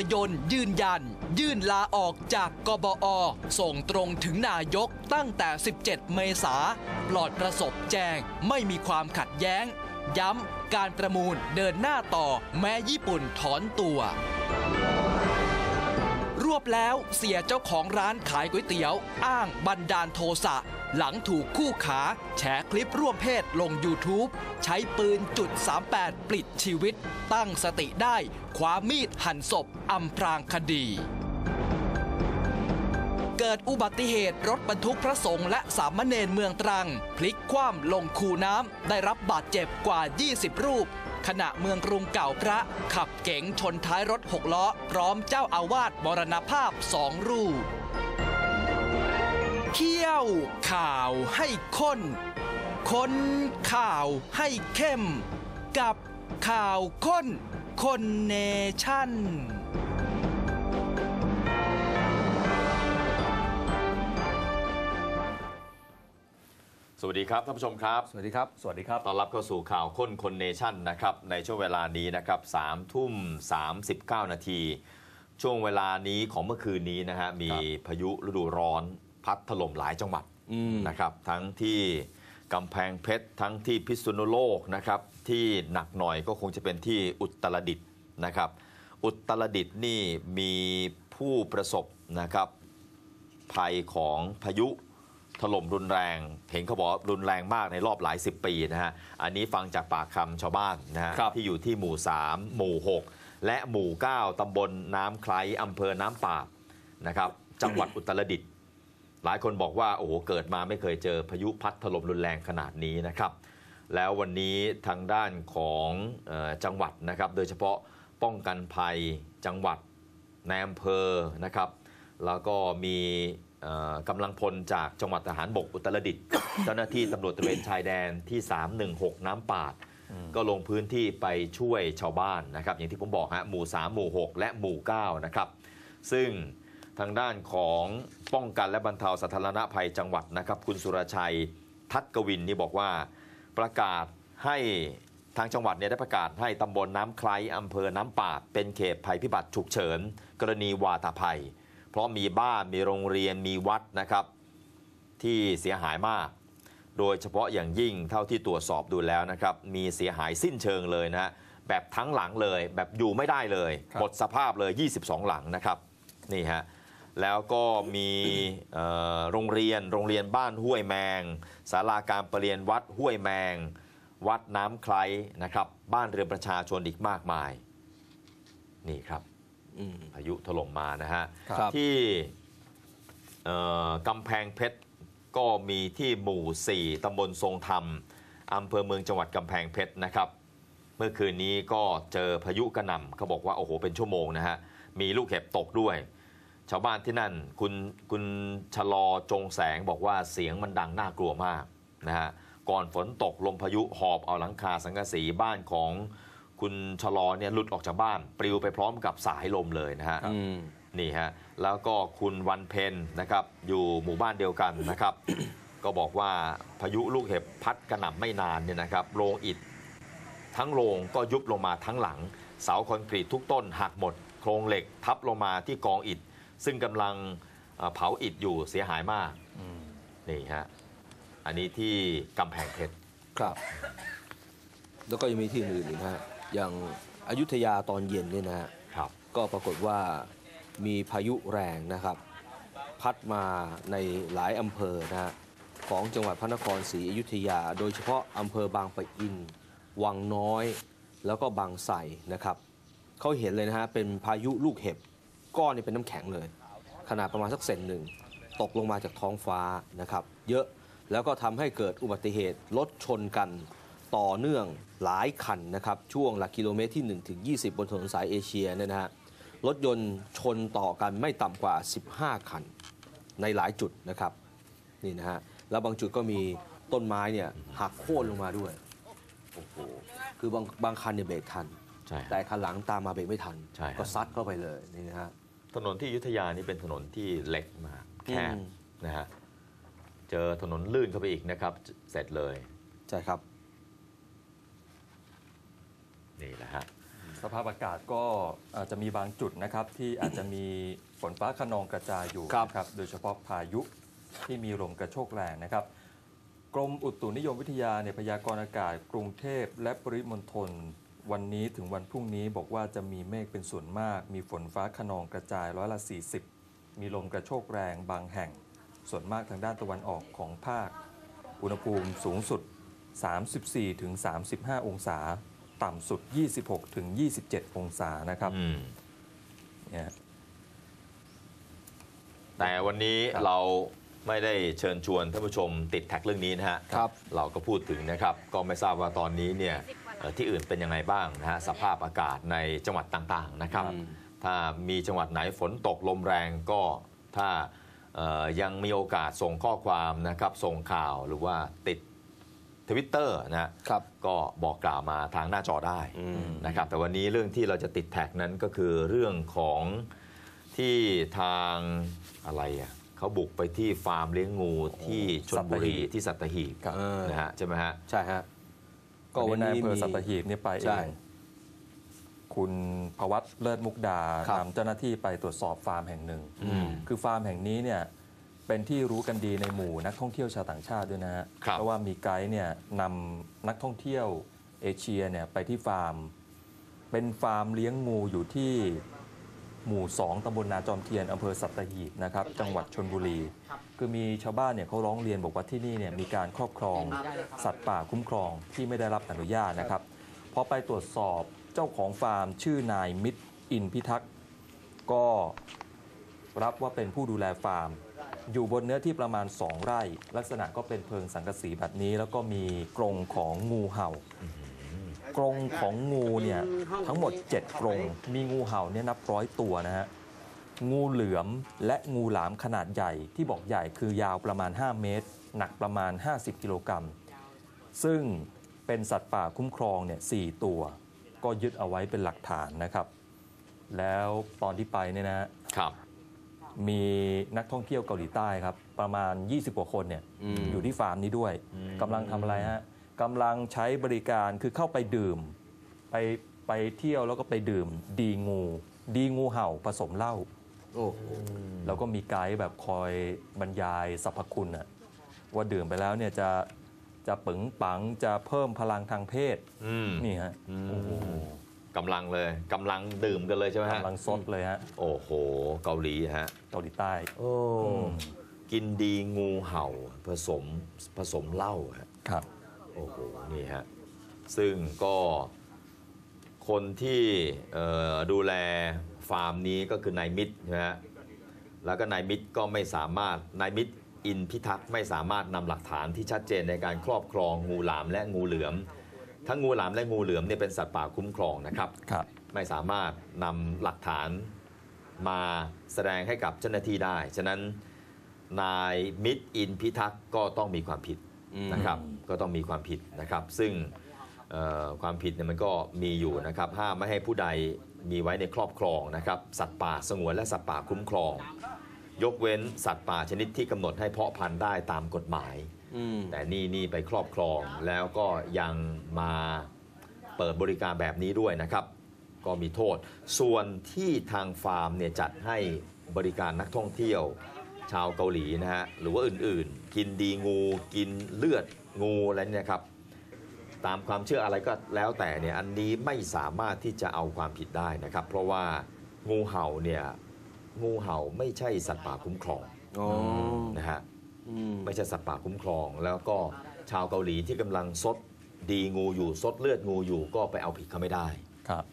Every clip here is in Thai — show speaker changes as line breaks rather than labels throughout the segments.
อยนยืนยัน ยื่นลาออกจากกบอ ส่งตรงถึงนายกตั้งแต่ 17 เมษาปลอดประสบแจ้งไม่มีความขัดแย้ง ย้ำการประมูลเดินหน้าต่อแม้ญี่ปุ่นถอนตัว รวบแล้วเสียเจ้าของร้านขายก๋วยเตี๋ยว อ้างบันดาลโทสะ หลังถูกคู่ขาแฉคลิปร่วมเพศลง YouTube ใช้ปืนจุด38 ปลิดชีวิต ตั้งสติได้คว้ามีดหั่นศพอำพรางคดี เกิดอุบัติเหตุรถบรรทุกพระสงฆ์และสามเณรเมืองตรัง พลิกคว่ำลงคูน้ำได้รับบาดเจ็บกว่า 20 รูปขณะเมืองกรุงเก่าพระ ขับเก๋งชนท้ายรถหกล้อ พร้อมเจ้าอาวาสมรณภาพสองรูป เคี่ยวข่าวให้ข้น คนข่าวให้เข้ม กับข่าวข้น คนเนชั่น
สวัสดีครับท่านผู้ชมครับ
สวัสดีครับ สวัสดีครับ
ต้อนรับเข้าสู่ข่าวค้นคนเนชั่นนะครับ ในช่วงเวลานี้นะครับสามทุ่ม39นาที ช่วงเวลานี้ของเมื่อคืนนี้นะฮะ มีพายุฤดูร้อน พัดถล่มหลายจังหวัด
อืม
นะครับทั้งที่กำแพงเพชรทั้งที่พิษณุโลกนะครับที่หนักหน่อยก็คงจะเป็นที่อุตรดิตถ์นะครับ อุตรดิตถ์นี่มีผู้ประสบนะครับภัยของพายุถล่มรุนแรง เห็นเขาบอกว่ารุนแรงมากในรอบหลายสิบปีนะฮะอันนี้ฟังจากปากคำชาวบ้านนะฮะ
ครับ
ที่อยู่ที่หมู่ 3 หมู่ 6 และหมู่ 9ตำบลน้ำไคล้อำเภอน้ำปาบนะครับจังหวัดอุตรดิตถ์ หลายคนบอกว่าโอ้โหเกิดมาไม่เคยเจอพายุพัดถล่มรุนแรงขนาดนี้นะครับ แล้ววันนี้ทางด้านของเออจังหวัดนะครับ โดยเฉพาะป้องกันภัยจังหวัดในอำเภอนะครับ แล้วก็มีเอ่อกำลังพลจากจังหวัดทหารบกอุตรดิตถ์เจ้าหน้าที่ตำรวจตระเวนชายแดนที่ 316 น้ำปาด ก็ลงพื้นที่ไปช่วยชาวบ้านนะครับ อย่างที่ผมบอกฮะหมู่ 3 หมู่ 6 และหมู่ 9 นะครับ ซึ่ง ทางด้านของป้องกันและบรรเทาสาธารณภัยจังหวัดนะครับ คุณสุรชัยทัตกวินนี่บอกว่าประกาศให้ทางจังหวัดเนี่ยได้ประกาศให้ตำบลน้ำคล้อำเภอน้ำปาด เป็นเขตภัยพิบัติฉุกเฉิน กรณีวาตาภัย เพราะมีบ้านมีโรงเรียนมีวัดนะครับ ที่เสียหายมาก โดยเฉพาะอย่างยิ่งเท่าที่ตรวจสอบดูแล้วนะครับ มีเสียหายสิ้นเชิงเลยนะแบบทั้งหลังเลย แบบอยู่ไม่ได้เลยหมดสภาพเลย 22 หลังนะครับนี่ฮะ แล้วก็มีเอ่อโรงเรียนโรงเรียนบ้านห้วยแมงศาลาการประเรียนวัดห้วยแมง วัดน้ำไคล้นะครับ บ้านเรือนประชาชนอีกมากมาย นี่ครับ
อืม
พายุถล่มมานะฮะ
ครับ
ที่เอ่อกำแพงเพชรก็มีที่หมู่ 4ตำบลทรงธรรมอำเภอเมืองจังหวัดกำแพงเพชรนะครับ เมื่อคืนนี้ก็เจอพายุกระหน่ำเขาบอกว่า โอ้โห เป็นชั่วโมงนะฮะ มีลูกเห็บตกด้วย ชาวบ้านที่นั่นคุณคุณชะลอจงแสงบอกว่าเสียงมันดังน่ากลัวมากนะฮะก่อนฝนตกลมพายุหอบเอาหลังคาสังกะสีบ้านของคุณชะลอเนี่ยหลุดออกจากบ้าน ปลิวไปพร้อมกับสายลมเลยนะฮะ
อืม
นี่ฮะแล้วก็คุณวันเพ็ญนะครับอยู่หมู่บ้านเดียวกันนะครับ ก็บอกว่าพายุลูกเห็บพัดกระหน่ำไม่นานเนี่ยนะครับโรงอิฐทั้งโรงก็ยุบลงมาทั้งหลัง เสาคอนกรีตทุกต้นหักหมด โครงเหล็กทับลงมาที่กองอิฐ ซึ่งกำลังเอ่อเผาอิฐอยู่เสียหายมากนี่ฮะอันนี้ที่กำแพงเพชร
ครับ แล้วก็ยังมีที่อื่นอีกนะฮะอย่างอยุธยาตอนเย็นเนี่ยนะฮะ
ครับ
ก็ปรากฏว่ามีพายุแรงนะครับ พัดมาในหลายอำเภอนะฮะของจังหวัดพระนครศรีอยุธยา โดยเฉพาะอำเภอบางปะอิน วังน้อย แล้วก็บางไทรนะครับเขาเห็นเลยนะฮะเป็นพายุลูกเห็บ ก้อนนี่เป็นน้ำแข็งเลย ขนาดประมาณสักเซนหนึ่งตกลงมาจากท้องฟ้านะครับ เยอะแล้วก็ทำให้เกิดอุบัติเหตุรถชนกันต่อเนื่องหลายคันนะครับ ช่วงหลักกิโลเมตรที่1ถึง20 บนถนนสายเอเชียเนี่ยนะฮะรถยนต์ชนต่อกันไม่ต่ำกว่า 15 คัน ในหลายจุดนะครับนี่นะฮะแล้วบางจุดก็มีต้นไม้เนี่ยหักโค่นลงมาด้วยโอ้โหคือบางบางคันเนี่ยเบรกทัน
ใช่
แต่คันหลังตามมาเบรกไม่ทัน
ใช่ครับ
ก็ซัดเข้าไปเลยนี่นะฮะ
ถนนที่อยุธยานี่เป็นถนนที่เล็กมากแคบ
อืม
นะฮะเจอถนนลื่นเข้าไปอีกนะครับ เสร็จเลย
ใช่ครับ
นี่แหละฮะ
สภาพอากาศก็อาจจะมีบางจุดนะครับ ที่อาจจะมีฝนฟ้าขนองกระจายอยู่
ครับ
นะครับ โดยเฉพาะพายุที่มีลมกระโชกแรงนะครับ กรมอุตุนิยมวิทยาเนี่ยพยากรณ์อากาศกรุงเทพและปริมณฑล วันนี้ถึงวันพรุ่งนี้บอกว่าจะมีเมฆเป็นส่วนมาก มีฝนฟ้าขนองกระจายร้อยละ 40 มีลมกระโชกแรงบางแห่ง ส่วนมากทางด้านตะวันออกของภาค อุณหภูมิสูงสุด 34ถึง35 องศา ต่ำสุด 26ถึง27 องศานะครับ
อืม
เนี่ย
แต่วันนี้
ครับ
เราไม่ได้เชิญชวนท่านผู้ชมติดแท็กเรื่องนี้นะฮะ
ครับ
เราก็พูดถึงนะครับ ก็ไม่ทราบว่าตอนนี้เนี่ยเอ่อ ที่อื่นเป็นยังไงบ้างนะฮะสภาพอากาศในจังหวัดต่างๆนะครับ
อืม
ถ้ามีจังหวัดไหนฝนตกลมแรงก็ถ้าเอ่อยังมีโอกาสส่งข้อความนะครับส่งข่าวหรือว่าติดทวิตเตอร์นะฮะ
ครับ
ก็บอกกล่าวมาทางหน้าจอได้
อืม
นะครับแต่วันนี้เรื่องที่เราจะติดแท็กนั้นก็คือเรื่องของที่ทางอะไรอะเขาบุกไปที่ฟาร์มเลี้ยงงูที่ชลบุรี
สัตหีบ
ที่สัตหีบ
ครับ
เออ
นะฮะใช่ไหมฮะ
ใช่ฮะ ก็วัน
นาย
นี้
อำเภอ
มี
สัตหีบเนี่ยไปเอ
ใช่
งคุณพวัตเลิศมุกดา
ครับ
นำเจ้าหน้าที่ไปตรวจสอบฟาร์มแห่งหนึ่ง
อืม
คือฟาร์มแห่งนี้เนี่ยเป็นที่รู้กันดีในหมู่นักท่องเที่ยวชาวต่างชาติด้วยนะฮะ
ครับ
เพราะว่ามีไกด์เนี่ยนำนักท่องเที่ยวเอเชียเนี่ยไปที่ฟาร์ม เป็นฟาร์มเลี้ยงงูอยู่ที่ หมู่ 2ตำบลนาจอมเทียนอำเภอสัตหีบนะครับจังหวัดชนบุรี คือมีชาวบ้านเนี่ยเขาร้องเรียนบอกว่าที่นี่เนี่ยมีการครอบครอง สัตว์ป่าคุ้มครองที่ไม่ได้รับอนุญาตนะครับพอไปตรวจสอบเจ้าของฟาร์ม ชื่อนายมิตรอินพิทักษ์ก็รับว่าเป็นผู้ดูแลฟาร์ม อยู่บนเนื้อที่ประมาณ 2 ไร่ ลักษณะก็เป็นเพิงสังกะสีแบบนี้ แล้วก็มีกรงของงูเห่า กรงของงูเนี่ยทั้งหมด 7 กรง มีงูเห่าเนี่ยนับร้อยตัวนะฮะงูเหลือมและงูหลามขนาดใหญ่ที่บอกใหญ่คือยาวประมาณ 5 เมตร หนักประมาณ 50 กิโลกรัมซึ่งเป็นสัตว์ป่าคุ้มครองเนี่ยสตัว ก็ยึดเอาไว้เป็นหลักฐานนะครับ แล้วตอนที่ไปเนี่ยนะฮะ
ครับ
มีนักท่องเที่ยวเกาหลีใต้ครับ ประมาณ 20 กว่าคนเนี่ย
อืม
อยู่ที่ฟาร์มนี้ด้วย
อืม
กำลังทำอะไรฮะ กำลังใช้บริการคือเข้าไปดื่ม ไปไปเที่ยวแล้วก็ไปดื่ม ดีงู ดีงูเห่าผสมเหล้า
โอ้โห
แล้วก็มีไกด์แบบคอยบรรยายสรรพคุณอะว่าดื่มไปแล้วเนี่ยจะจะปึงปังจะเพิ่มพลังทางเพศ
อืม
นี่ฮะ
อืม
โอ้โห
กำลังเลยกำลังดื่มกันเลยใช่ไหมฮะ
กำลังซดเลยฮะ
โอ้โห เกาหลีฮะ
เกาหลีใต้
โอ้
ม
กินดีงูเห่าผสมผสมเหล้าฮะ
ครับ
โอ้โหนี่ฮะซึ่งก็คนที่เอ่อดูแลฟาร์มนี้ก็คือนายมิตรนะฮะแล้วก็นายมิตรก็ไม่สามารถนายมิตรอินพิทักษ์ไม่สามารถนำหลักฐานที่ชัดเจนในการครอบครองงูหลามและงูเหลือม ทั้งงูหลามและงูเหลือมเนี่ยเป็นสัตว์ป่าคุ้มครองนะครับ
ครับ
ไม่สามารถนำหลักฐานมาแสดงให้กับเจ้าหน้าที่ได้ ฉะนั้นนายมิตรอินพิทักษ์ก็ต้องมีความผิด
อืม
นะครับก็ต้องมีความผิดนะครับ ซึ่งเอ่อความผิดเนี่ยมันก็มีอยู่นะครับห้ามไม่ให้ผู้ใดมีไว้ในครอบครองนะครับสัตว์ป่าสงวนและสัตว์ป่าคุ้มครอง ยกเว้นสัตว์ป่าชนิดที่กำหนดให้เพาะพันธุ์ได้ตามกฎหมาย
อืม
แต่นี่นี่ไปครอบครองแล้วก็ยังมาเปิดบริการแบบนี้ด้วยนะครับ ก็มีโทษ ส่วนที่ทางฟาร์มเนี่ยจัดให้บริการนักท่องเที่ยว ชาวเกาหลีนะฮะหรือว่าอื่นๆ กินดีงูกินเลือดงูอะไรเนี่ยครับตามความเชื่ออะไรก็แล้วแต่เนี่ยอันนี้ไม่สามารถที่จะเอาความผิดได้นะครับ เพราะว่างูเห่าเนี่ยงูเห่าไม่ใช่สัตว์ป่าคุ้มครอง
อ๋อ
นะฮะ
อืม
ไม่ใช่สัตว์ป่าคุ้มครอง แล้วก็ชาวเกาหลีที่กำลังซดดีงูอยู่ซดเลือดงูอยู่ก็ไปเอาผิดเขาไม่ได้
ครับ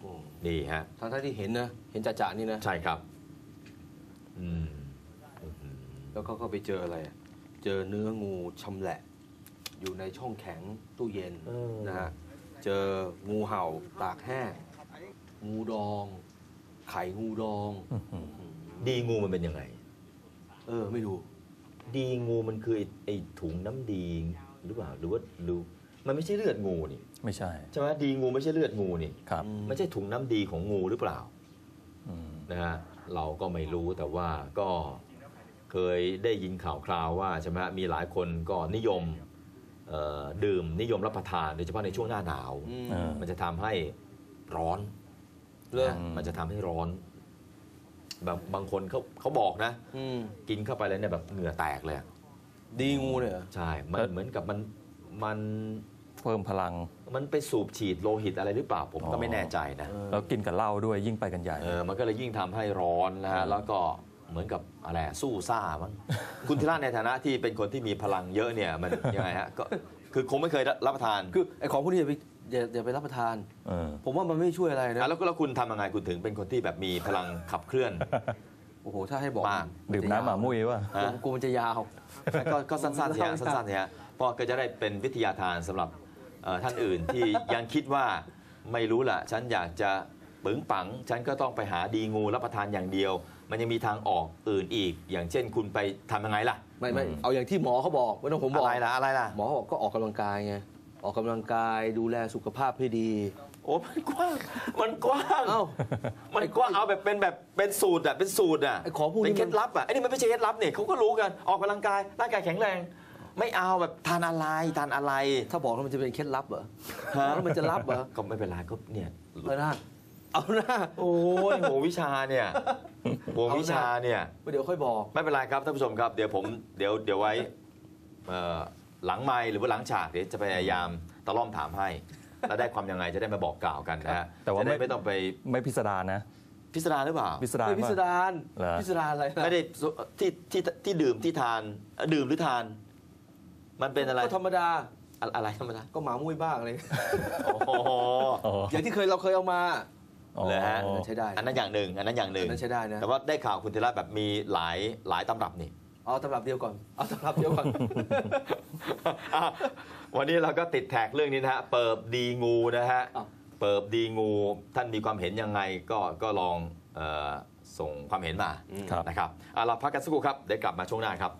โอ้
นี่ฮะ
ทั้งท่ที่เห็นนะเห็นจ่าๆนี่นะ
ใช่ครับ อืมอื้อหือ
แล้วก็ก็ไปเจออะไรอะเจอเนื้องูชำแหละ อยู่ในช่องแข็งตู้เย็นนะฮะเจองูเห่าตากแห้งงูดอง ไข่งูดอง
อื้อหือ
อืม
ดีงูมันเป็นยังไง
เออ ไม่รู้
ดีงูมันคือไอ้ไอ้ถุงน้ำดีหรือเปล่าหรือว่าหรือมันไม่ใช่เลือดงูนี่
ไม่ใช่
ใช่ไหมดีงูไม่ใช่เลือดงูนี่
ครับ
ไม่ใช่ถุงน้ำดีของงูหรือเปล่า
อืม
นะฮะเราก็ไม่รู้แต่ว่าก็ เคยได้ยินข่าวคราวว่าใช่ไหมฮะมีหลายคนก็นิยมเอ่อดื่มนิยมรับประทานโดยเฉพาะในช่วงหน้าหนาว
อืม
เออ
มันจะทำให้ร้อน
เรื่อง
นะมันจะทำให้ร้อนแบบบางคนเขาเขาบอกนะ
อืม
กินเข้าไปแล้วเนี่ยแบบเหงื่อแตกเลยอะ
ดีงูเนี่ยเหรอ
ใช่ มันเหมือนกับมันมัน
เพิ่มพลัง
มันไปสูบฉีดโลหิตอะไรหรือเปล่าผมก็
อ๋อ
ไม่แน่ใจนะ
แล้วกินกับเหล้าด้วยยิ่งไปกันใหญ่
เออมันก็เลยยิ่งทำให้ร้อนนะฮะแล้วก็ เหมือนกับอะไรอะสู้ซ่ามั้งคุณธีระในฐานะที่เป็นคนที่มีพลังเยอะเนี่ยมันยังไงฮะก็คือคงไม่เคยรับประทาน
คือไอ้ของพวกนี้อย่าไปอย่าอย่าไปรับประทาน
เออ
ผมว่ามันไม่ช่วยอะไรนะ
อะแล้วแล้วคุณทำยังไงคุณถึงเป็นคนที่แบบมีพลังขับเคลื่อน
โอ้โหถ้าให้บอก
มาก
ดื่มน้ำหมามุ้ยว่ะ
กลัวกลัวมันจะยาว
ก็ก็สั้นๆเนี่ยสั้นๆเนี่ยเพราะก็จะได้เป็นวิทยาทานสำหรับเอ่อท่านอื่นที่ยังคิดว่าไม่รู้ล่ะ ฉันอยากจะ ปึงปัง ฉันก็ต้องไปหาดีงูรับประทานอย่างเดียว มันยังมีทางออกอื่นอีก อย่างเช่นคุณไปทำยังไงล่ะ
ไม่ไม่
อืม
เอาอย่างที่หมอเขาบอกไม่ต้องผมบ
อะ
อก
ไรล่ะอะไรล่ะ
หมอเขาบอกก็ออกกำลังกายไงออกกำลังกายดูแลสุขภาพให้ดี
โอ้มันกว้าง มันกว้าง
เอ้า
มันกว้างเอาแบบเป็นแบบเป็นสูตรอะเป็นสูตรอะ
ไอ้ของพวกนี้
เป็นเคล็ดลับอะไอ้นี่มันไม่ใช่เคล็ดลับเนี่ยเขาก็รู้กันออกกำลังกายร่างกายแข็งแรง ไม่เอาแบบทานอะไรทานอะไร
ถ้าบอกแล้วมันจะเป็นเคล็ดลับเหรอ
ฮะ
แล้วมันจะลับเหรอ
ก็ไม่เป็นไรก็เนี่ย
เอาหน้า เอาหน้า
โอ้ยโหวิชาเนี่ยโหวิชาเนี่ย
เดี๋ยวค่อยบอก
ไม่เป็นไรครับท่านผู้ชมครับเดี๋ยวผมเดี๋ยวเดี๋ยวไว้เอ่อหลังไมค์หรือว่าหลังฉากเดี๋ยวจะพยายามตะล่อมถามให้แล้วได้ความยังไงจะได้มาบอกกล่าวกันนะฮะ
แต่ว่า
จะได้
ไม่
ไม่ต้องไป
ไม่พิสดารนะ
พิสดารหรือเปล่า
พิสดาร
ไม่พิส
ป่ะ
ดาร
เหรอ
พิสดารอะไรนะ
ไม่ได้ที่ที่ที่ดื่มที่ทานเอ่อดื่มหรือทาน มันเป็นอะไร
ก็ธรรมดา
อะอะไรธรรมดา
ก็หมามุ้ยบ้างเลย
โอ้โห
อ๋อ
อย่างที่เคยเราเคยเอามา
เลยฮะ
อ๋อ
ใช้ได้
อันนั้นอย่างหนึ่งอันนั้นอย่างหนึ่ง
อันนั้นใช้ได้นะ
แต่ว่าได้ข่าวคุณธีระแบบมีหลายหลายตำรับนี่
เอาตำรับเดียวก่อนเอาตำรับเดียวก่อน
อะวันนี้เราก็ติดแท็กเรื่องนี้นะฮะ เปิบดีงูนะฮะ
อ้าว
เปิบดีงู ท่านมีความเห็นยังไงก็ก็ลองเออส่งความเห็นมา
ครับ
นะครับอะเราพักกันสักครู่ครับ เดี๋ยวกลับมาช่วงหน้าครับ